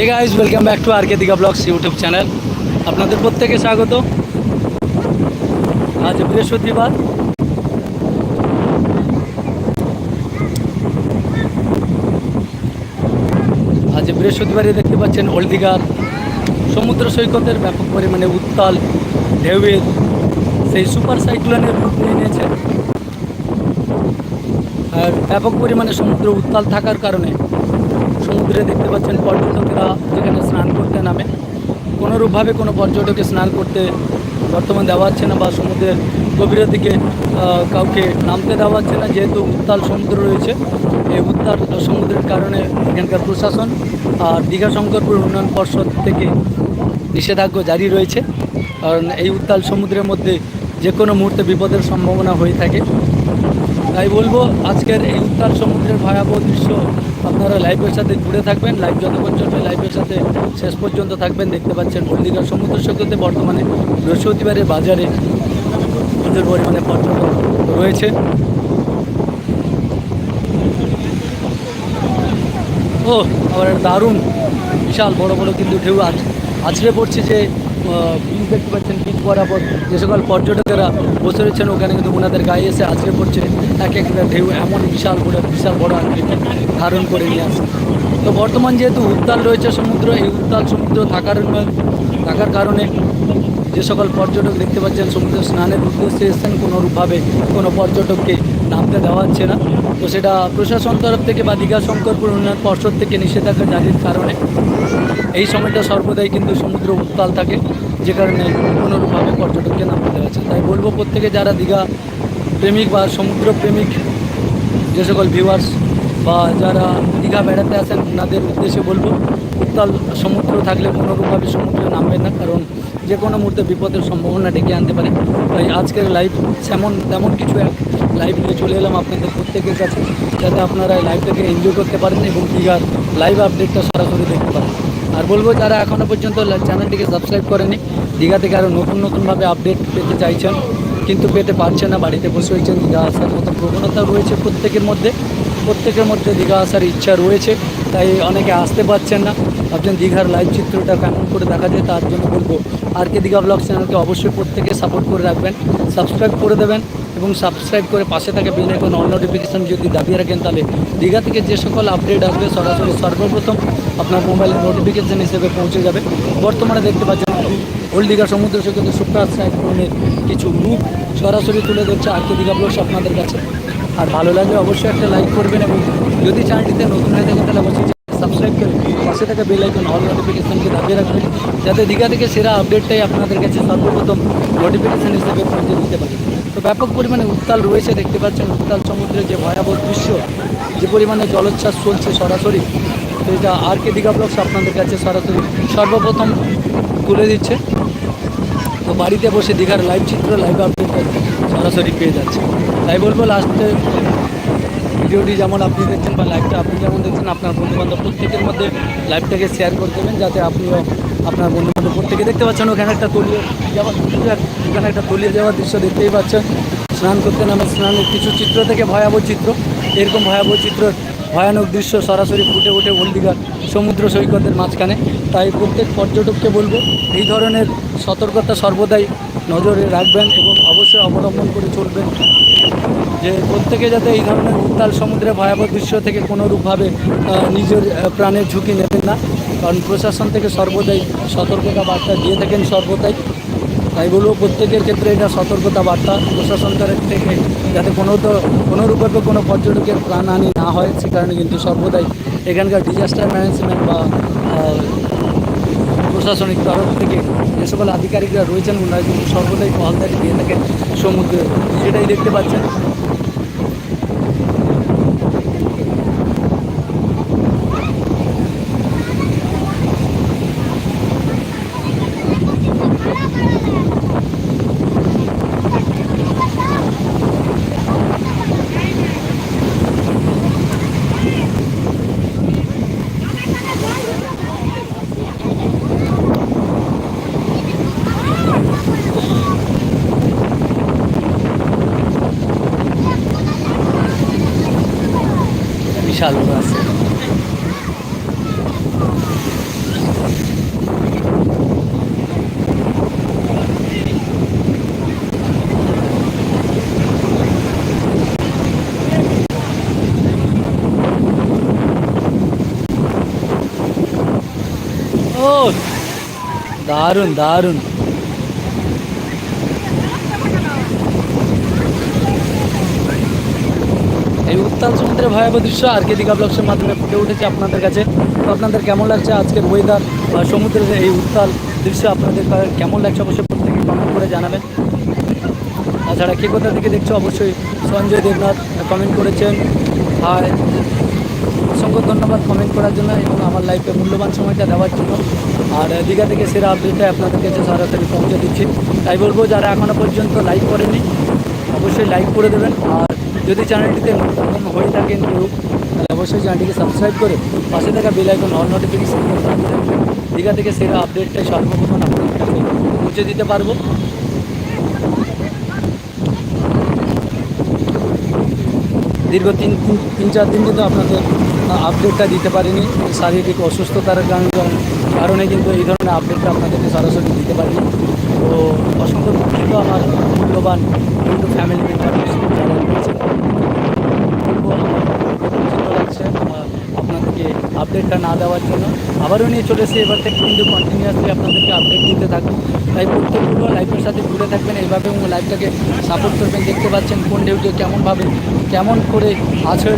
Hey guys welcome back to R K Digha vlogs YouTube channel আপনাদের প্রত্যেকে স্বাগত। আজ বৃহস্পতিবার। আজ বৃহস্পতিবারে দেখতে পাচ্ছেন ওল্ড দীঘার সমুদ্র সৈকতের ব্যাপক পরিমাণে উত্তাল ঢেউয়ের সেই সুপার সাইক্লোনের রূপ নিয়ে নিয়েছে। আর ব্যাপক পরিমাণে সমুদ্র উত্তাল থাকার কারণে সমুদ্রে দেখতে পাচ্ছেন পর্যটকেরা যেখানে স্নান করতে নামে। কোনোরূপভাবে কোনো পর্যটকে স্নান করতে বর্তমান দেওয়া হচ্ছে না বা সমুদ্রের গভীরের দিকে কাউকে নামতে দেওয়া হচ্ছে না। যেহেতু উত্তাল সমুদ্র রয়েছে, এই উত্তাল সমুদ্রের কারণে এখানকার প্রশাসন আর দীঘা শঙ্করপুর উন্নয়ন পর্ষদ থেকে নিষেধাজ্ঞা জারি রয়েছে। কারণ এই উত্তাল সমুদ্রের মধ্যে যে কোনো মুহূর্তে বিপদের সম্ভাবনা হয়ে থাকে। তাই বলব, আজকের এই উত্তাল সমুদ্রের ভয়াবহ দৃশ্য আপনারা লাইভের সাথে জুড়ে থাকবেন লাইভ যতক্ষণ চলবে লাইভের সাথে শেষ পর্যন্ত থাকবেন। দেখতে পাচ্ছেন হলদিঘার সমুদ্র সৈকতে বর্তমানে বৃহস্পতিবারের বাজারে প্রচুর পরিমাণে পর্যটক রয়েছে। ও, আবার দারুণ, বিশাল বড় বড় কিন্তু ঢেউ আছ আছড়ে পড়ছে যে দেখতে পাচ্ছেন বীজ বরাবর যে সকল পর্যটকেরা বসে রয়েছেন, ওখানে কিন্তু ওনাদের গায়ে এসে আছড়ে পড়ছে। এক একটা ঢেউ এমন বিশাল বড় বিশাল বড় আকৃতি ধারণ করে নিয়ে আসে। তো বর্তমান যেহেতু উত্তাল রয়েছে সমুদ্র, এই উত্তাল সমুদ্র থাকার থাকার কারণে যে সকল পর্যটক দেখতে পাচ্ছেন, সমুদ্র স্নানের উদ্দেশ্যে এসেছেন, কোনোরূপভাবে কোনো পর্যটককে নামতে দেওয়া হচ্ছে না। তো সেটা প্রশাসন তরফ থেকে বা দীঘা শঙ্করপুর উন্নয়ন পর্ষদ থেকে নিষেধাজ্ঞা জারির কারণে এই সময়টা সর্বদাই কিন্তু সমুদ্র উত্তাল থাকে। যে কারণে কোনোরূপভাবে পর্যটককে নামতে হচ্ছে তাই বলব প্রত্যেকে যারা দীঘা প্রেমিক বা সমুদ্র প্রেমিক যে সকল ভিউয়ার্স বা যারা দীঘা বেড়াতে আসেন, তাদের উদ্দেশ্যে বলব, উত্তাল সমুদ্র থাকলে কোনোরূপভাবে সমুদ্রে নামবেন না, কারণ যে কোনো মুহূর্তে বিপদের সম্ভাবনা ডেকে আনতে পারে। তাই আজকের লাইভ তেমন তেমন কিছু এক লাইভ নিয়ে চলে এলাম আপনাদের প্রত্যেকের কাছে, যাতে আপনারা লাইভটাকে এনজয় করতে পারেন এবং দীঘার লাইভ আপডেটটা সরাসরি দেখতে পারেন। আর বলব যারা এখনও পর্যন্ত চ্যানেলটিকে সাবস্ক্রাইব করেনি, দীঘা থেকে আরও নতুন নতুনভাবে আপডেট পেতে চাইছেন, কিন্তু পেতে পারছে না, বাড়িতে বসে রয়েছেন, দীঘা আসার মতো প্রবণতা রয়েছে প্রত্যেকের মধ্যে। প্রত্যেকের মধ্যে দীঘা আসার ইচ্ছা রয়েছে, তাই অনেকে আসতে পারছেন না। ভাবছেন দীঘার লাইভ চিত্রটা কেমন করে দেখা যায়, তার জন্য বলব, আর কে দীঘা ব্লগ চ্যানেলকে অবশ্যই প্রত্যেকে সাপোর্ট করে রাখবেন সাবস্ক্রাইব করে দেবেন। এবং সাবস্ক্রাইব করে পাশে থাকা বেল আইকন অল নোটিফিকেশান যদি দাবিয়ে রাখেন, তাহলে দীঘা থেকে যে সকল আপডেট আসবে, সরাসরি সর্বপ্রথম আপনার মোবাইলে নোটিফিকেশান হিসেবে পৌঁছে যাবে। বর্তমানে দেখতে পাচ্ছেন ওল্ড দীঘা সমুদ্র সৈকতে সুপ্রার সাইক্লোনের কিছু রূপ সরাসরি তুলে ধরছে আর কে দীঘা ব্লগস আপনাদের কাছে। আর ভালো লাগলে অবশ্যই একটা লাইক করবেন এবং যদি চ্যানেলটিতে নতুন হয়ে থাকেন, তাহলে অবশ্যই সাবস্ক্রাইব করে পাশে থাকা বেল আইকন অল নোটিফিকেশনকে দাবিয়ে রাখবেন, যাতে দীঘা থেকে সেরা আপডেটটাই আপনাদের কাছে সর্বপ্রথম নোটিফিকেশন হিসেবে পৌঁছে দিতে পারে। তো ব্যাপক পরিমাণে উত্তাল রয়েছে, দেখতে পাচ্ছেন উত্তাল সমুদ্রে যে ভয়াবহ দৃশ্য, যে পরিমাণে জলোচ্ছ্বাস চলছে সরাসরি, তো এটা আর কে দীঘা ব্লগস আপনাদের কাছে সরাসরি সর্বপ্রথম তুলে দিচ্ছে। তো বাড়িতে বসে দীঘার লাইভ চিত্র লাইভ আপডেট সরাসরি পেয়ে যাচ্ছে। তাই বলব লাস্টে ভিডিওটি যেমন আপনি দেখছেন বা লাইভটা আপনি যেমন দেখছেন, আপনার বন্ধুবান্ধব প্রত্যেকের মধ্যে লাইভটাকে শেয়ার করে দেবেন, যাতে আপনিও আপনার বন্ধুবান্ধব প্রত্যেকে দেখতে পাচ্ছেন। ওখানে একটা তলিয়ে যাওয়ার ওখানে একটা তলিয়ে যাওয়ার দৃশ্য দেখতেই পাচ্ছেন। স্নান করতে নামে স্নানের কিছু চিত্র থেকে ভয়াবহ চিত্র। এরকম ভয়াবহ চিত্র ভয়ানক দৃশ্য সরাসরি ফুটে ওঠে ওল্ডিঘাট সমুদ্র সৈকতের মাঝখানে। তাই প্রত্যেক পর্যটককে বলব, এই ধরনের সতর্কতা সর্বদাই নজরে রাখবেন এবং অবশ্যই অবলম্বন করে চলবেন। যে প্রত্যেকে যাতে এই ধরনের উত্তাল সমুদ্রে ভয়াবহ দৃশ্য থেকে কোনোরূপভাবে নিজের প্রাণের ঝুঁকি নেবেন না। কারণ প্রশাসন থেকে সর্বদাই সতর্কতা বার্তা দিয়ে থাকেন সর্বদাই। তাই বলব প্রত্যেকের ক্ষেত্রে এটা সতর্কতা বার্তা। প্রশাসন তরফ থেকে যাতে কোনো তো, কোনোরূপভাবে কোনো পর্যটকের প্রাণহানি না হয়, সে কারণে কিন্তু সর্বদাই এখানকার ডিজাস্টার ম্যানেজমেন্ট বা প্রশাসনিক তরফ থেকে যে সকল আধিকারিকরা রয়েছেন, ওনারা কিন্তু সর্বদাই পহলদারি দিয়ে থাকেন সমুদ্রে। সেটাই দেখতে পাচ্ছেন বিশাল বড় আছে দারুণ দারুণ এই উত্তাল সমুদ্রের ভয়াবহ দৃশ্য আর কে দীঘা ব্লগসের মাধ্যমে ফুটে উঠেছে আপনাদের কাছে। তো আপনাদের কেমন লাগছে আজকের ওয়েদার সমুদ্রের এই উত্তাল দৃশ্য? আপনাদের কেমন লাগছে অবশ্যই প্রত্যেকে কমেন্ট করে জানাবেন। তাছাড়া কে কোথা থেকে দেখছ অবশ্যই সঞ্জয় দেবনাথ কমেন্ট করেছেন। হাই অসংখ্য ধন্যবাদ কমেন্ট করার জন্য এবং আমার লাইফে মূল্যবান সময়টা দেওয়ার জন্য। আর দীঘা থেকে সেরা আপডেটটা আপনাদের কাছে সরাসরি পৌঁছে দিচ্ছি, তাই বলব যারা এখনও পর্যন্ত লাইক করেনি অবশ্যই লাইক করে দেবেন। আর যদি চ্যানেলটিতে নতুন হয়ে থাকেন কেউ, তাহলে অবশ্যই চ্যানেলটিকে সাবস্ক্রাইব করে পাশে থাকা bell icon all notification Digha থেকে সেরা আপডেটটাই সর্বপ্রথম আপনাদের পৌঁছে দিতে পারব। দীর্ঘ তিন, তিন- তিন, চার দিন কিন্তু আপনাদের আপডেটটা দিতে পারিনি। শারীরিক অসুস্থতার কারণে কিন্তু এই ধরনের আপডেটটা আপনাদেরকে সরাসরি দিতে পারিনি। তো অসংখ্য দুঃখিত আমার মূল্যবান ইউটিউব ফ্যামিলি মেম্বার যারা রয়েছে। আপনাদেরকে আপডেটটা না দেওয়ার জন্য। আবারও নিয়ে চলে এসে এবার থেকে কিন্তু কন্টিনিউয়াসলি আপনাদেরকে আপডেট দিতে থাকুন তাই প্রত্যেকগুলো লাইফের সাথে ঘুরে থাকবেন। এইভাবে লাইফটাকে সাপোর্ট করবেন। দেখতে পাচ্ছেন কোন ঢেউটি কেমনভাবে কেমন করে আছে।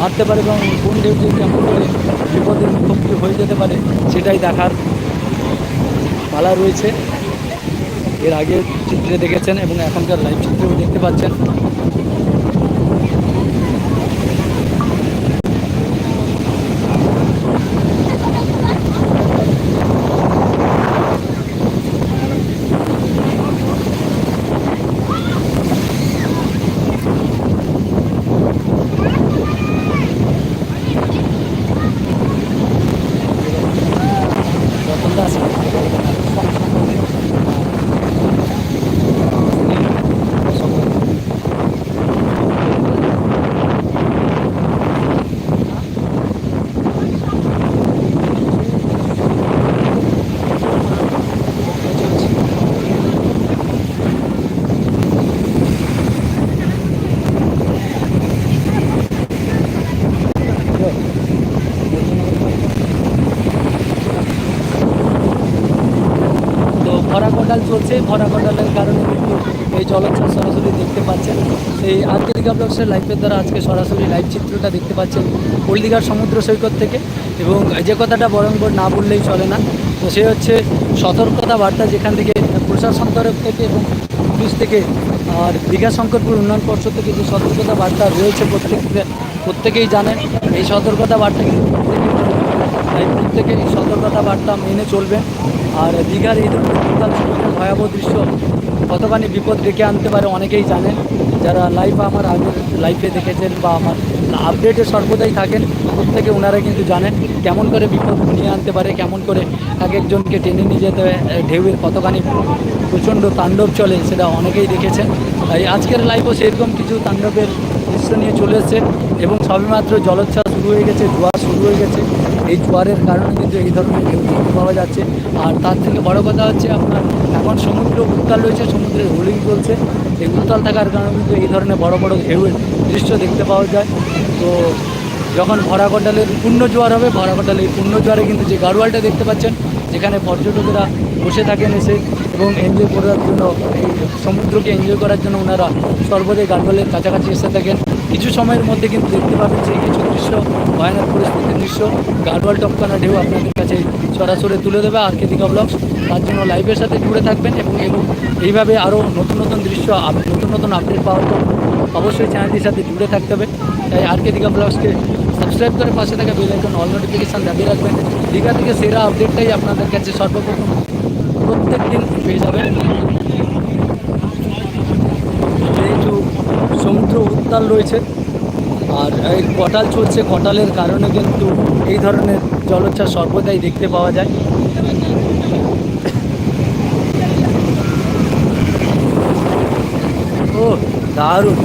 মারতে পারে এবং কোন ঢেউটি কেমন করে বিপদের মুখোমুখি হয়ে যেতে পারে সেটাই দেখার পালা রয়েছে। এর আগে চিত্রে দেখেছেন এবং এখনকার লাইভ চিত্রেও দেখতে পাচ্ছেন। কটাল চলছে। ভরা কটালের কারণে কিন্তু এই জলোচ্ছ্বাস সরাসরি দেখতে পাচ্ছেন। এই দীঘা ব্লগসের লাইভের দ্বারা আজকে সরাসরি লাইভ চিত্রটা দেখতে পাচ্ছেন হলদিঘার সমুদ্র সৈকত থেকে। এবং যে কথাটা বরংবর না বললেই চলে না, তো সে হচ্ছে সতর্কতা বার্তা যেখান থেকে প্রশাসন তরফ থেকে এবং পুলিশ থেকে আর দীঘা শঙ্করপুর উন্নয়ন পর্ষদ থেকে যে সতর্কতা বার্তা রয়েছে প্রত্যেক প্রত্যেকেই জানেন। এই সতর্কতা বার্তা কিন্তু তাই প্রত্যেকে এই সতর্কতা বার্তা মেনে চলবেন আর দীঘার এই ভয়াবহ দৃশ্য কতখানি বিপদ ডেকে আনতে পারে অনেকেই জানেন। যারা লাইভ আমার আগের লাইফে দেখেছেন বা আমার আপডেটে সর্বদাই থাকেন, প্রত্যেকে ওনারা কিন্তু জানেন কেমন করে বিপদ নিয়ে আনতে পারে, কেমন করে এক একজনকে টেনে নিয়ে যেতে ঢেউয়ের কতখানি প্রচণ্ড তাণ্ডব চলে সেটা অনেকেই দেখেছেন। তাই আজকের লাইভও সেরকম কিছু তাণ্ডবের দৃশ্য নিয়ে চলে এসেছে এবং সবেমাত্র জলোচ্ছ্বাস শুরু হয়ে গেছে জোয়ার শুরু হয়ে গেছে। এই জোয়ারের কারণে কিন্তু এই ধরনের ঢেউ দেখতে পাওয়া যাচ্ছে। আর তার থেকে বড় কথা হচ্ছে আপনার এখন সমুদ্র উত্তাল রয়েছে, সমুদ্রের হোলিং চলছে। এই উত্তাল থাকার কারণে কিন্তু এই ধরনের বড় বড় ঢেউয়ের দৃশ্য দেখতে পাওয়া যায়। তো যখন ভরা কটালের পূর্ণ জোয়ার হবে ভরা কটালে এই পূর্ণ জোয়ারে কিন্তু যে গাড়োয়ালটা দেখতে পাচ্ছেন, যেখানে পর্যটকেরা বসে থাকেন এসে এবং এনজয় করার জন্য, এই সমুদ্রকে এনজয় করার জন্য ওনারা সর্বদাই গাড়োয়ালের কাছাকাছি এসে থাকেন। কিছু সময়ের মধ্যে কিন্তু দেখতে পাবেন যে কিছু দৃশ্য, ভয়ানক পরিস্থিতির দৃশ্য গাড়োয়াল টপকানা ঢেউ আপনাদের কাছে সরাসরি তুলে দেবে আর কে দীঘা ব্লগস। তার জন্য লাইভের সাথে জুড়ে থাকবেন এবং এবং এইভাবে আরও নতুন নতুন দৃশ্য নতুন নতুন আপডেট পাওয়ার জন্য অবশ্যই চ্যানেলটির সাথে জুড়ে থাকতে হবে। তাই আর কে দীঘা ব্লগসকে সাবস্ক্রাইব করে পাশে থাকা বেল আইকন অল নোটিফিকেশান দাবিয়ে রাখবেন। দীঘা থেকে সেরা আপডেটটাই আপনাদের কাছে সর্বপ্রথম প্রত্যেক দিন পেয়ে যাবেন যেহেতু সমুদ্র উত্তাল রয়েছে। আর এই কটাল চলছে কটালের কারণে কিন্তু এই ধরনের জলোচ্ছ্বাস সর্বদাই দেখতে পাওয়া যায়। ও, দারুণ।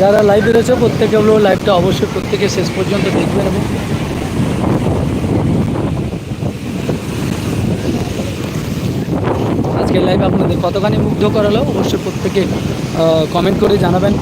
যারা লাইভে রয়েছে প্রত্যেকে হলো লাইভটা অবশ্যই প্রত্যেকে শেষ পর্যন্ত দেখবেন এবং আজকের লাইভ আপনাদের কতখানি মুগ্ধ করালো অবশ্যই প্রত্যেকে কমেন্ট করে জানাবেন।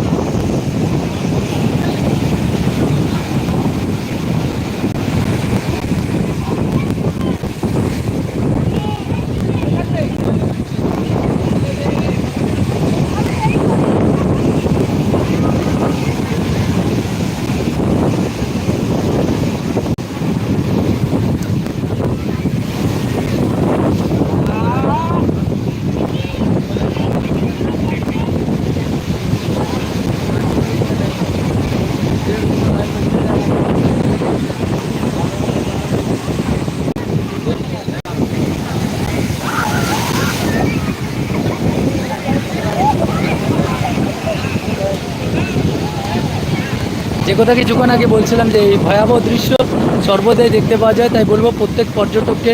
যে কথা কিছুক্ষণ আগে বলছিলাম যে এই ভয়াবহ দৃশ্য সর্বদাই দেখতে পাওয়া যায়, তাই বলব প্রত্যেক পর্যটককে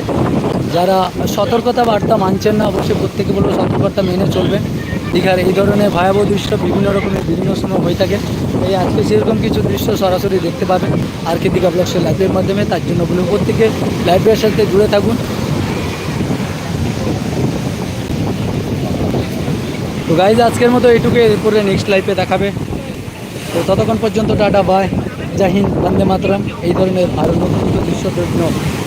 যারা সতর্কতা বার্তা মানছেন না, অবশ্যই প্রত্যেকে বলব সতর্কতা মেনে চলবেন। দীঘার এই ধরনের ভয়াবহ দৃশ্য বিভিন্ন রকমের, বিভিন্ন সময় হয়ে থাকে। এই আজকে সেরকম কিছু দৃশ্য সরাসরি দেখতে পাবেন আর কি দীঘা ব্লগসের লাইভের মাধ্যমে। তার জন্য বলব প্রত্যেকে লাইভের সাথে জুড়ে থাকুন। তো গাইজ আজকের মতো এইটুকু এরপরে নেক্সট লাইফে দেখাবে। তো ততক্ষণ পর্যন্ত টাটা, বাই। জয় হিন্দ, বন্দে মাতরম। এই ধরনের আরও নতুন নতুন দৃশ্য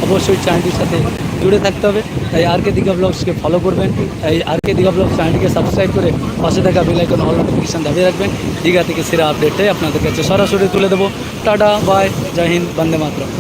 অবশ্যই চ্যানেলটির সাথে জুড়ে থাকতে হবে। তাই আর কে দীঘা ব্লগসকে ফলো করবেন। তাই আর কে দীঘা ব্লগস চ্যানেলটিকে সাবস্ক্রাইব করে পাশে থাকা বেলাইকন অল নোটিফিকেশান দাবিয়ে রাখবেন। দীঘা থেকে সেরা আপডেটটাই আপনাদের কাছে সরাসরি তুলে দেবো। Tata, bye. জয় হিন্দ, বন্দে মাতরম।